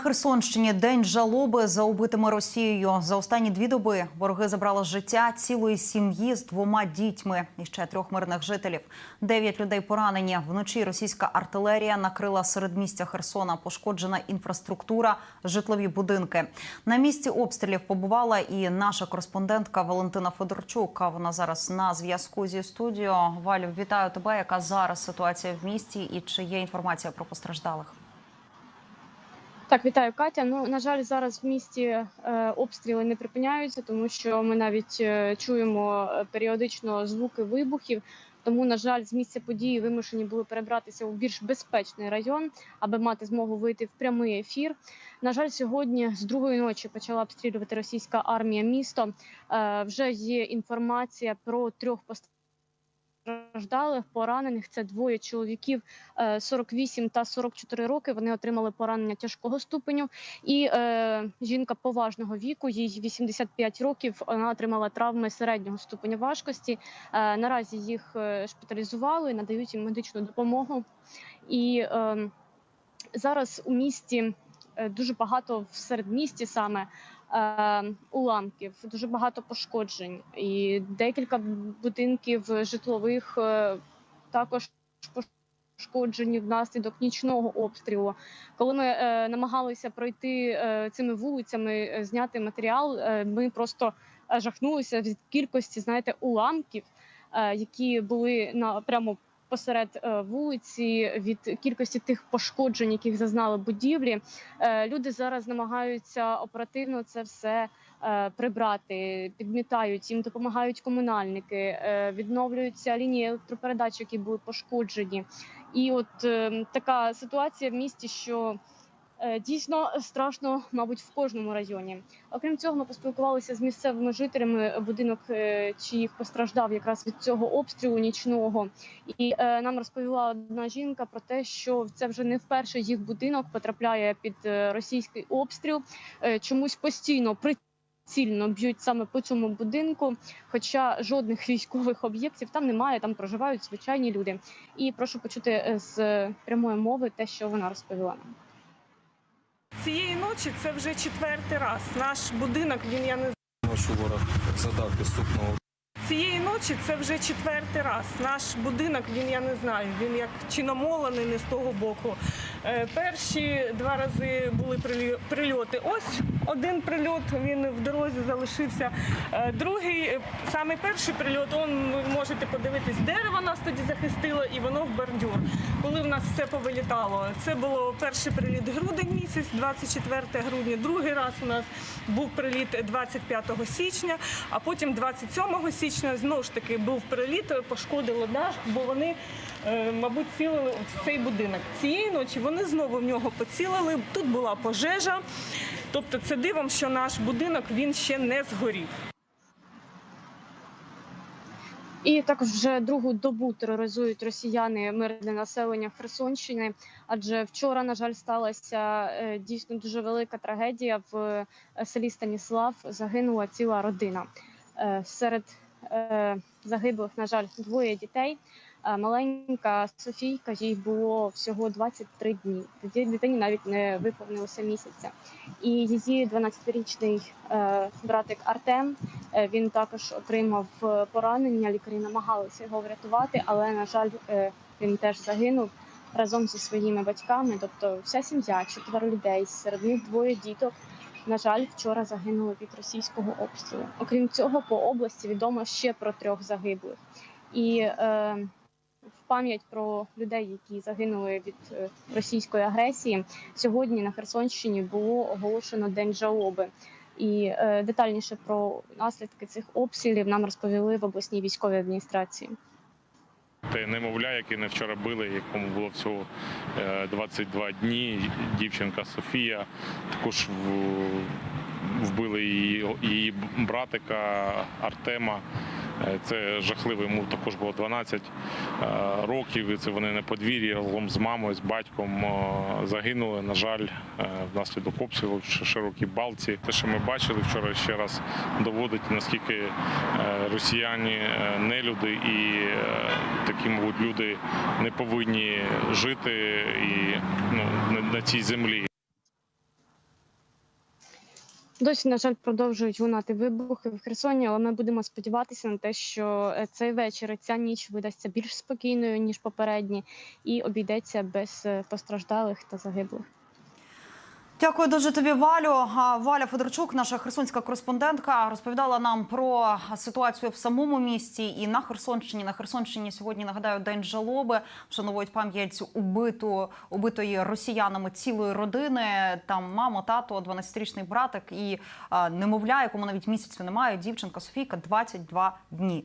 Херсонщині день жалоби за убитими Росією. За останні дві доби вороги забрали життя цілої сім'ї з двома дітьми і ще трьох мирних жителів. Дев'ять людей поранені. Вночі російська артилерія накрила середмістя Херсона. Пошкоджена інфраструктура, житлові будинки. На місці обстрілів побувала і наша кореспондентка Валентина Федорчук. Вона зараз на зв'язку зі студією. Валю, вітаю тебе. Яка зараз ситуація в місті і чи є інформація про постраждалих? Так, вітаю, Катя. Ну на жаль, зараз в місті е, обстріли не припиняються, тому що ми навіть е, чуємо е, періодично звуки вибухів. Тому, на жаль, з місця події вимушені були перебратися у більш безпечний район, аби мати змогу вийти в прямий ефір. На жаль, сьогодні з другої ночі почала обстрілювати російська армія місто. Вже є інформація про трьох постраждалих постраждалих, поранених. Це двоє чоловіків е, 48 та 44 роки. Вони отримали поранення тяжкого ступеню. І е, жінка поважного віку, їй 85 років. Вона отримала травми середнього ступеня важкості. Е, наразі їх е, шпиталізували, надають їм медичну допомогу. І е, зараз у місті е, дуже багато в середмісті саме е, уламків, дуже багато пошкоджень, і декілька будинків житлових е, також пошкоджені внаслідок нічного обстрілу. Коли ми е, намагалися пройти е, цими вулицями, зняти матеріал, ми просто жахнулися від кількості, знаєте, уламків, які були на прямо посеред е, вулиці від кількості тих пошкоджень, яких зазнали будівлі. Е, Люди зараз намагаються оперативно це все е, прибрати, підмітають їм, допомагають комунальники, відновлюються лінії електропередач, які були пошкоджені. І от е, така ситуація в місті, що дійсно страшно, мабуть, в кожному районі. Окрім цього, ми поспілкувалися з місцевими жителями, будинок е, чиїх постраждав якраз від цього обстрілу нічного. І е, нам розповіла одна жінка про те, що це вже не вперше їх будинок потрапляє під е, російський обстріл. Е, чомусь постійно прицільно б'ють саме по цьому будинку, хоча жодних військових об'єктів там немає, там проживають звичайні люди. І прошу почути е, з прямої мови те, що вона розповіла нам. Цієї ночі це вже четвертий раз. Наш будинок він я не що ворог задав підступного цієї ночі це вже четвертий раз. Наш будинок він я не знаю. Він як чи намолений не з того боку. Е, перші два рази були прильоти. Ось один прильот. Він в дорозі залишився. Е, другий, е, саме перший прильот, он ви можете подивитись, дерево нас тоді захистило, і воно в бордюр. Коли в нас все повилітало, це було перший приліт грудень місяць, 24 грудня. Другий раз у нас був приліт 25 січня, а потім 27 січня знову ж таки був приліт, пошкодило дах, бо вони, е, мабуть, цілили в цей будинок. Цієї ночі вони знову в нього поцілили. Тут була пожежа. Тобто, це дивом, що наш будинок він ще не згорів. І також вже другу добу тероризують росіяни мирне населення Херсонщини. Адже вчора, на жаль, сталася е, дійсно дуже велика трагедія в е, селі Станіслав. Загинула ціла родина. Е, Серед загиблих, на жаль, двоє дітей. Маленька Софійка, їй було всього 23 дні. Тоді дитині навіть не виповнилося місяця. І її 12-річний е, братик Артем Е, Він також отримав е, поранення. Лікарі намагалися його врятувати, але на жаль, він теж загинув разом зі своїми батьками. Тобто, вся сім'я, четверо людей, серед них двоє діток. На жаль, вчора загинули від російського обстрілу. Окрім цього, по області відомо ще про трьох загиблих. І е, пам'ять про людей, які загинули від е, російської агресії, сьогодні на Херсонщині було оголошено день жалоби. І е, детальніше про наслідки цих обстрілів нам розповіли в обласній військовій адміністрації. Те немовля, яке не вчора били, якому було всього е, 22 дні. Дівчинка Софія також вбили її, її братика Артема. Е, Це жахливо, йому також було 12 е, років. І це вони на подвір'ї разом з мамою, з батьком е, загинули. На жаль, внаслідок обстрілу в широкій балці. Те, що ми бачили вчора, ще раз доводить наскільки росіяни нелюди і такі, мабуть, люди не повинні жити і ну на цій землі. Досі, на жаль, продовжують лунати вибухи в Херсоні, але ми будемо сподіватися на те, що е, цей вечір, ця ніч видасться більш спокійною ніж попередні, і обійдеться без е, постраждалих та загиблих. Дякую дуже тобі, Валю. Валя Федорчук, наша херсонська кореспондентка, розповідала нам про ситуацію в самому місті і на Херсонщині. На Херсонщині сьогодні нагадаю день жалоби. Вшановують пам'ять убиту убитої росіянами цілої родини. Там мама, тато, 12-річний братик і немовля, якому навіть місяцю немає. Дівчинка Софійка 22 дні.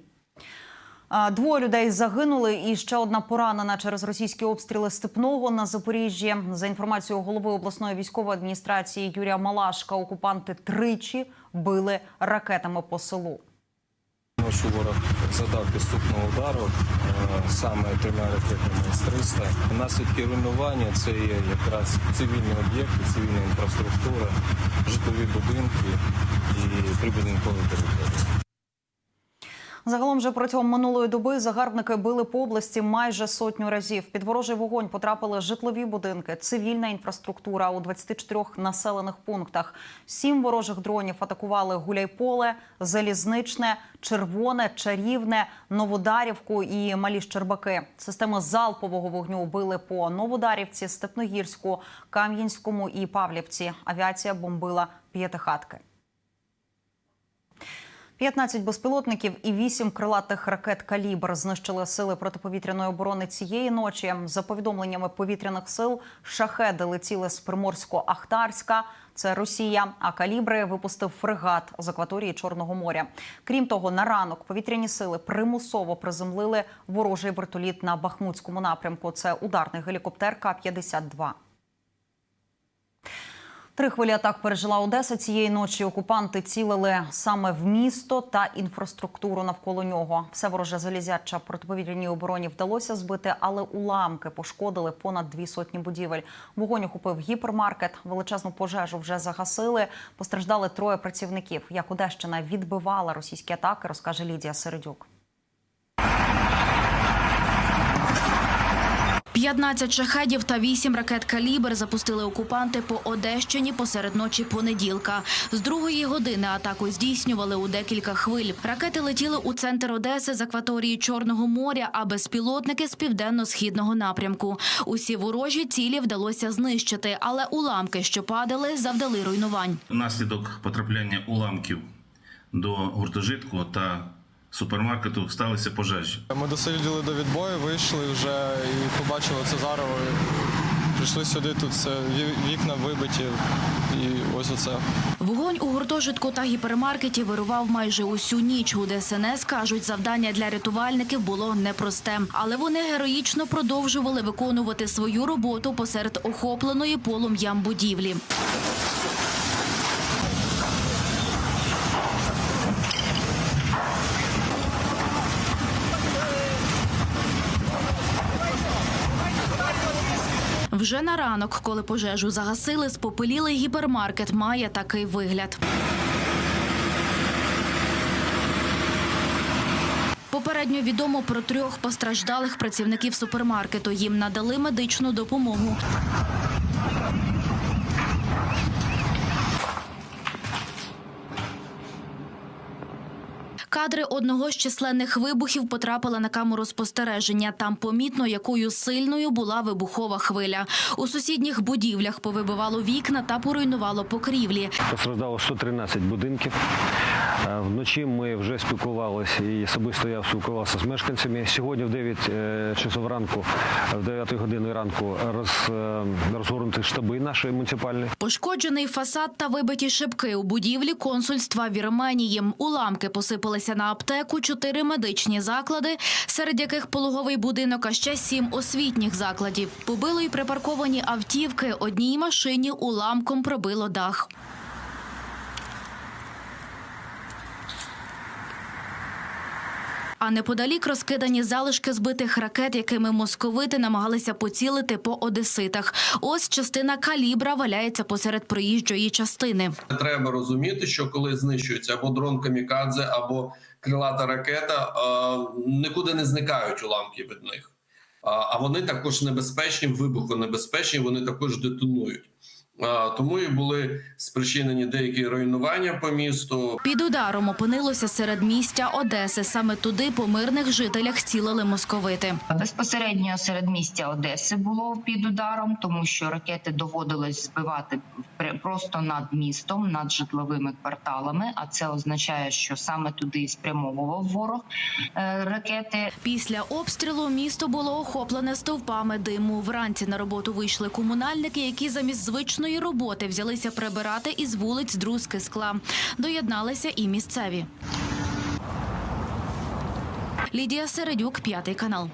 Двоє людей загинули, і ще одна поранена через російські обстріли степного на Запоріжжі. За інформацією голови обласної військової адміністрації Юрія Малашка, окупанти тричі били ракетами по селу. Ночі ворог завдав підступного удару е, саме трьома ракетами С-300. Наслідки руйнування це є якраз цивільні об'єкти, цивільна інфраструктура, житлові будинки і прибудинкові території. Загалом же протягом минулої доби загарбники били по області майже сотню разів. Під ворожий вогонь потрапили житлові будинки, цивільна інфраструктура у 24 населених пунктах. Сім ворожих дронів атакували Гуляйполе, Залізничне, Червоне, Чарівне, Новодарівку і Малі Щербаки. Системи залпового вогню били по Новодарівці, Степногірську, Кам'янському і Павлівці. Авіація бомбила п'ятихатки. 15 безпілотників і 8 крилатих ракет «Калібр» знищили сили протиповітряної оборони цієї ночі. За повідомленнями повітряних сил, шахеди летіли з Приморсько-Ахтарська. Це Росія. А калібри випустив фрегат з акваторії Чорного моря. Крім того, на ранок повітряні сили примусово приземлили ворожий вертоліт на Бахмутському напрямку. Це ударний гелікоптер К-52. Три хвилі атак пережила Одеса цієї ночі. Окупанти цілили саме в місто та інфраструктуру навколо нього. Все вороже залізяча протиповітряній обороні вдалося збити, але уламки пошкодили понад дві сотні будівель. Вогонь охопив гіпермаркет. Величезну пожежу вже загасили. Постраждали троє працівників. Як Одещина відбивала російські атаки, розкаже Лідія Середюк. 15 шахедів та 8 ракет «Калібр» запустили окупанти по Одещині посеред ночі понеділка. З другої години атаку здійснювали у декілька хвиль. Ракети летіли у центр Одеси з акваторії Чорного моря, а безпілотники з південно-східного напрямку. Усі ворожі цілі вдалося знищити, але уламки, що падали, завдали руйнувань. Внаслідок потрапляння уламків до гуртожитку та супермаркету сталися пожежі. Ми дослідили до відбою, вийшли вже і побачили це. І Прийшли сюди, тут все вікна вибиті, і ось оце. Вогонь у гуртожитку та гіпермаркеті вирував майже усю ніч. У ДСНС кажуть, завдання для рятувальників було непросте, але вони героїчно продовжували виконувати свою роботу посеред охопленої полум'ям будівлі. Вже на ранок, коли пожежу загасили, спопилілий гіпермаркет має такий вигляд. Попередньо відомо про трьох постраждалих працівників супермаркету. Їм надали медичну допомогу. Кадри одного з численних вибухів потрапили на камеру спостереження. Там помітно, якою сильною була вибухова хвиля. У сусідніх будівлях повибивало вікна та поруйнувало покрівлі. Постраждало 113 будинків. Е, Вночі ми вже спілкувалися і особисто я спілкувався з мешканцями. Сьогодні в 9 е, часов ранку, в 9 години ранку роз, е, розгорнуті штаби наші муніципальні. Пошкоджений фасад та вибиті шибки у будівлі консульства Вірменії. Уламки посипалися на аптеку, чотири медичні заклади, серед яких пологовий будинок, а ще сім освітніх закладів. Побило й припарковані автівки. Одній машині уламком пробило дах. А неподалік розкидані залишки збитих ракет, якими московити намагалися поцілити по одеситах. Ось частина калібра валяється посеред проїжджої частини. Треба розуміти, що коли знищується або дрон камікадзе, або крилата ракета, е, нікуди не зникають уламки від них. А- А вони також небезпечні, вибухонебезпечні, вони також детонують. Тому і були спричинені деякі руйнування по місту. Під ударом опинилося серед містя Одеси. Саме туди по мирних жителях цілили московити. Безпосередньо середмістя Одеси було під ударом, тому що ракети доводилось збивати пр- просто над містом, над житловими кварталами. А це означає, що саме туди спрямовував ворог е, ракети. Після обстрілу місто було охоплене стовпами диму. Вранці на роботу вийшли комунальники, які замість звичної роботи взялися прибирати із вулиць друзки скла. Доєдналися і місцеві. Лідія Середюк, п'ятий канал.